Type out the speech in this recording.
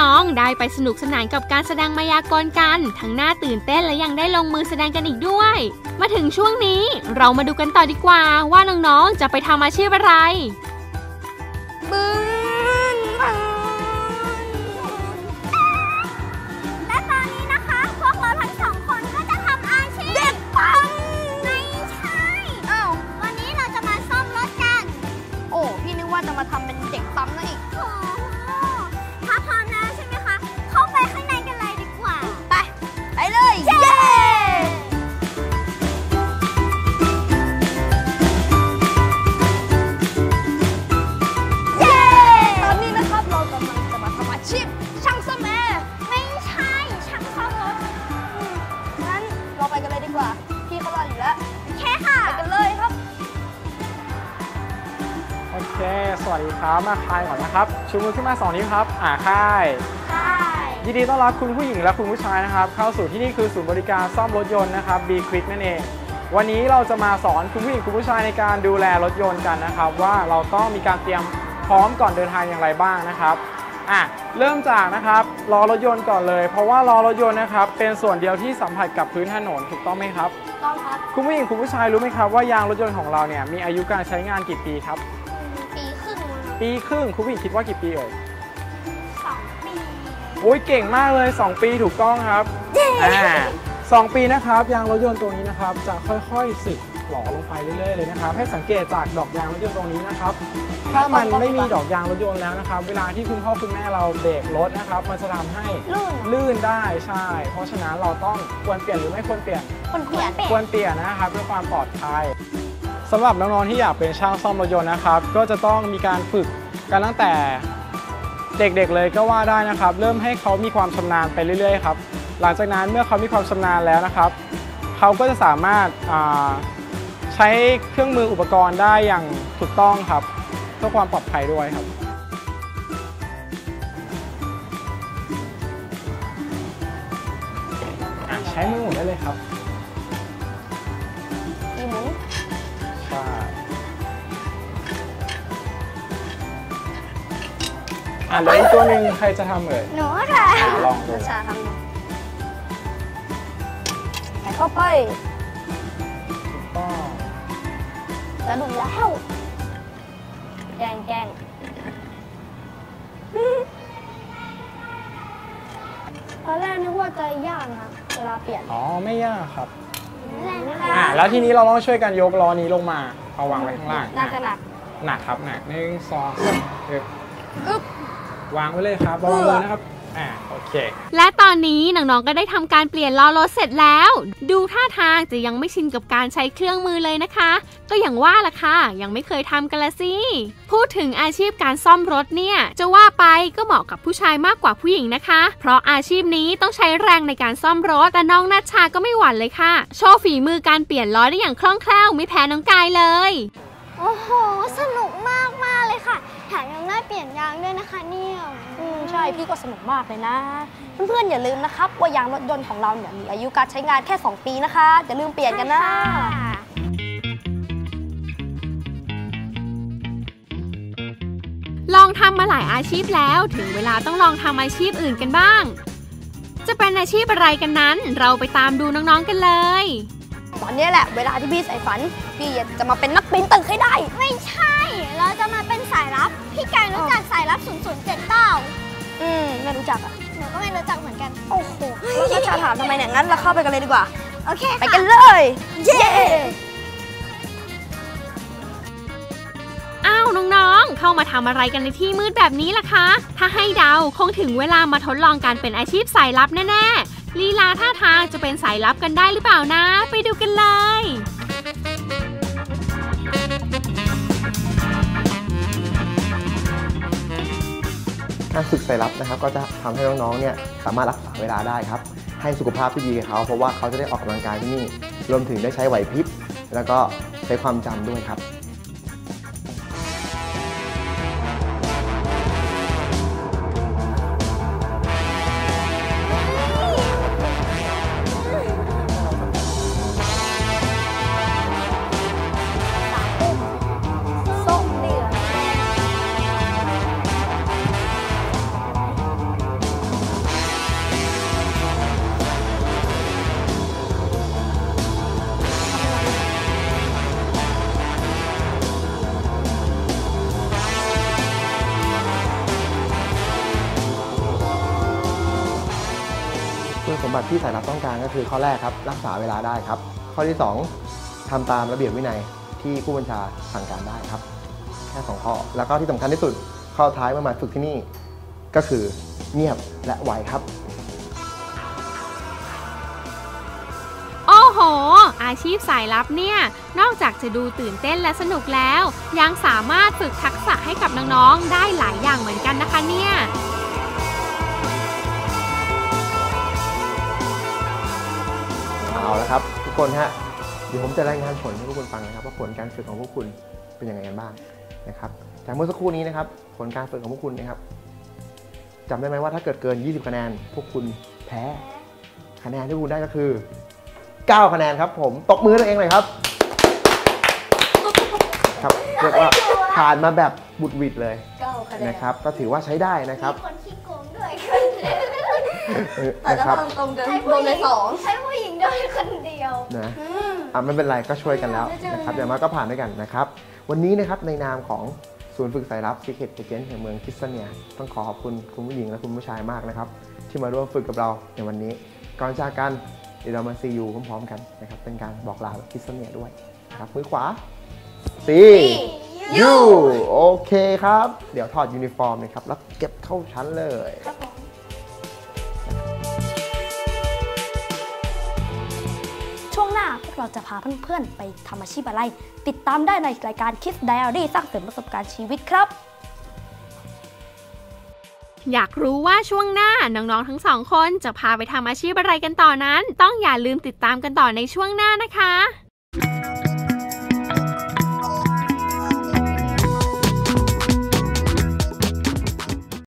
น้องๆ ได้ไปสนุกสนานกับการแสดงมายากลกัน ทั้งหน้าตื่นเต้นและยังได้ลงมือแสดงกันอีกด้วย มาถึงช่วงนี้เรามาดูกันต่อดีกว่าว่าน้องๆ จะไปทำอาชีพอะไรบึ้น ชีพช่างซ่อมแอร์ไม่ใช่ช่างซ่อมรถงั้นเราไปกันเลยดีกว่า พี่เขารออยู่แล้วแค่ค่ะ ไปกันเลยครับ โอเค สวัสดีครับ มาคายก่อนนะครับ ชูมือขึ้นมาสองนิ้วครับ อ่าค่าย ใช่ ยินดีต้อนรับคุณผู้หญิงและคุณผู้ชายนะครับ เข้าสู่ที่นี่คือศูนย์บริการซ่อมรถยนต์นะครับ B Quick นั่นเอง วันนี้เราจะมาสอนคุณผู้หญิงคุณผู้ชายในการดูแลรถยนต์กันนะครับ ว่าเราต้องมีการเตรียมพร้อมก่อนเดินทางอย่างไรบ้างนะครับ อะเริ่มจากนะครับล้อรถยนต์ก่อนเลย เพราะว่าล้อรถยนต์นะครับเป็นส่วนเดียวที่สัมผัสกับพื้นถนนถูกต้องไหมครับต้องครับคุณผู้หญิงคุณผู้ชายรู้ไหมครับว่ายางรถยนต์ของเราเนี่ยมีอายุการใช้งานกี่ปีครับ ปีครึ่งปีครึ่งคุณผู้หญิงคิดว่ากี่ปีเอ่ยสองปีโอ้ยเก่งมากเลย 2 ปีถูกต้องครับอ่าสองปีนะครับยางรถยนต์ตัวนี้นะครับจะค่อยๆสึกห ล่อลงไปเรื่อยๆเลยนะครับ ให้สังเกตจากดอกยางรถยนต์ตรงนี้นะครับ ถ้ามันไม่มีดอกยางรถยนต์แล้วนะครับ เวลาที่คุณพ่อคุณแม่เราเบรกรถนะครับ มันจะทำให้ลื่นลื่นได้ใช่ เพราะฉะนั้นเราต้องควรเปลี่ยนหรือไม่ควรเปลี่ยน คนเปลี่ยนควรเปลี่ยนนะครับเพื่อความปลอดภัยสำหรับน้องๆที่อยากเป็นช่างซ่อมรถยนต์นะครับ ก็จะต้องมีการฝึกกันตั้งแต่เด็กๆเลยก็ว่าได้นะครับ เริ่มให้เขามีความชำนาญไปเรื่อยๆครับหลังจากนั้นเมื่อเขามีความชำนาญแล้วนะครับ เขาก็จะสามารถอ่า ใช้เครื่องมืออุปกรณ์ได้อย่างถูกต้องครับเพื่อความปลอดภัยด้วยครับอะใช้มือหมุนได้เลยครับอีหมุนใช่อะแล้วอีกตัวหนึ่งใครจะทำเอ่ยหนูค่ะอะลองดูชาทำใส่เข้าไป จะดุแล้วแกงแกงตอนแรกนึกว่าจะยากนะเวลาเปลี่ยนอ๋อไม่ยากครับแรงนะอะคะแล้วทีนี้เราต้องช่วยกันยกล้อนี้ลงมาเอาวางไว้ข้างล่างน่าจะหนักหนักครับหนักหนึ่งสองสามอึ๊บอึ๊บวางไว้เลยครับระวังมือนะครับ อ่าโอเค และตอนนี้น้องๆก็ได้ทำการเปลี่ยนล้อรถเสร็จแล้ว ดูท่าทางจะยังไม่ชินกับการใช้เครื่องมือเลยนะคะ ก็อย่างว่าล่ะค่ะ ยังไม่เคยทำกันละสิ พูดถึงอาชีพการซ่อมรถเนี่ย จะว่าไปก็เหมาะกับผู้ชายมากกว่าผู้หญิงนะคะ เพราะอาชีพนี้ต้องใช้แรงในการซ่อมรถ แต่น้องนัชชาก็ไม่หวั่นเลยค่ะ โชว์ฝีมือการเปลี่ยนล้อได้อย่างคล่องแคล่วไม่แพ้น้องกายเลย โอ้โห สนุกมากมากๆเลยค่ะ แถมยังได้เปลี่ยนยางด้วยนะคะเนี่ยอืมใช่พี่ก็สนุกมากเลยนะ เพื่อนๆอย่าลืมนะครับ ว่ายางรถยนต์ของเราเนี่ยมีอายุการใช้งานแค่ 2 ปีนะคะ อย่าลืมเปลี่ยนกันนะ ลองทำมาหลายอาชีพแล้ว ถึงเวลาต้องลองทำอาชีพอื่นกันบ้าง จะเป็นอาชีพอะไรกันนั้น เราไปตามดูน้องๆกันเลย ตอนนี้แหละเวลาที่พี่ใส่ฝัน พี่จะมาเป็นนักปีนตึกให้ได้ ไม่ใช่ เราจะมาเป็นสายลับ พี่ไก่รู้จักสายลับ 007เปล่าอืมไม่ รู้จักอะ หนูก็ไม่รู้จักเหมือนกัน โอ้โหแล้วก็จะถามทำไมเนี่ยงั้นเราเข้าไปกันเลยดีกว่า โอเคไปค่ะกันเลย เย้อ้าวน้องๆ เข้ามาทำอะไรกันในที่มืดแบบนี้ล่ะคะ ถ้าให้เดาคงถึงเวลามาทดลองการเป็นอาชีพสายลับแน่ๆลีลาท่าทางจะเป็นสายลับกันได้หรือเปล่านะ ไปดูกันเลย การฝึกสายลับนะครับ ก็จะทำให้น้องๆเนี่ยสามารถรักษาเวลาได้ครับ ให้สุขภาพที่ดีกับเขาเพราะว่าเขาจะได้ออกกำลังกายที่นี่ รวมถึงได้ใช้ไหวพริบ แล้วก็ใช้ความจำด้วยครับ นะครับที่สายลับต้องการก็คือข้อแรกครับ รักษาเวลาได้ครับ ข้อที่สองทำตามระเบียบวินัยที่ผู้บัญชาสั่งการได้ครับ แค่สองข้อ แล้วก็ที่สำคัญที่สุดข้อท้ายเมื่อมาฝึกที่นี่ก็คือเงียบและไวครับโอ้โห อาชีพสายลับเนี่ย นอกจากจะดูตื่นเต้นและสนุกแล้ว ยังสามารถฝึกทักษะให้กับน้องๆได้หลายอย่างเหมือนกันนะคะเนี่ย เอาละครับ ทุกคนฮะเดี๋ยวผมจะรายงานผลให้พวกคุณฟังนะครับ ว่าผลการฝึกของพวกคุณเป็นยังไงกันบ้างนะครับจากเมื่อสักครู่นี้นะครับ ผลการฝึกของพวกคุณนะครับจำได้ไหมว่าถ้าเกิดเกิน 20 คะแนน พวกคุณแพ้คะแนนที่พวกคุณได้ก็คือ 9 คะแนนครับ ผมตบมือตัวเองเลยครับครับเรียกว่าผ่านมาแบบบุดหวิดเลยเก้าคะแนนนะครับ ก็ถือว่าใช้ได้นะครับ มีคนขี้ แต่นะถ้าครับตรงๆกันใช้โดผู้นหไปญิงสองใช้ผู้หญิงด้วยคนเดียว นะ อืม อะไม่เป็นไรก็ช่วยกันแล้วนะครับอย่างน้อยก็ผ่านด้วยกันนะครับ วันนี้นะครับในนามของศูนย์ฝึกสายลับ Secret Agent แห่งเมืองคิสเนียต้องขอขอบคุณคุณผู้หญิงและคุณผู้ชายมากนะครับ ที่มาร่วมฝึกกับเราในวันนี้ ก่อนจากกันเดี๋ยวเรามาซียูพร้อมๆกันนะครับ เป็นการบอกลาแบบคิสเนียด้วยนะครับมือขวา C U โอเคครับ เดี๋ยวถอดยูนิฟอร์มนะครับแล้วเก็บเข้าชั้นเลยช่ เราจะพาเพื่อนๆ ไปทำอาชีพอะไร ติดตามได้ในรายการ Kids Diary สร้างเสริมประสบการณ์ชีวิตครับ อยากรู้ว่าช่วงหน้า น้องๆ ทั้งสองคนจะพาไปทำอาชีพอะไรกันต่อนั้น ต้องอย่าลืมติดตามกันต่อในช่วงหน้านะคะ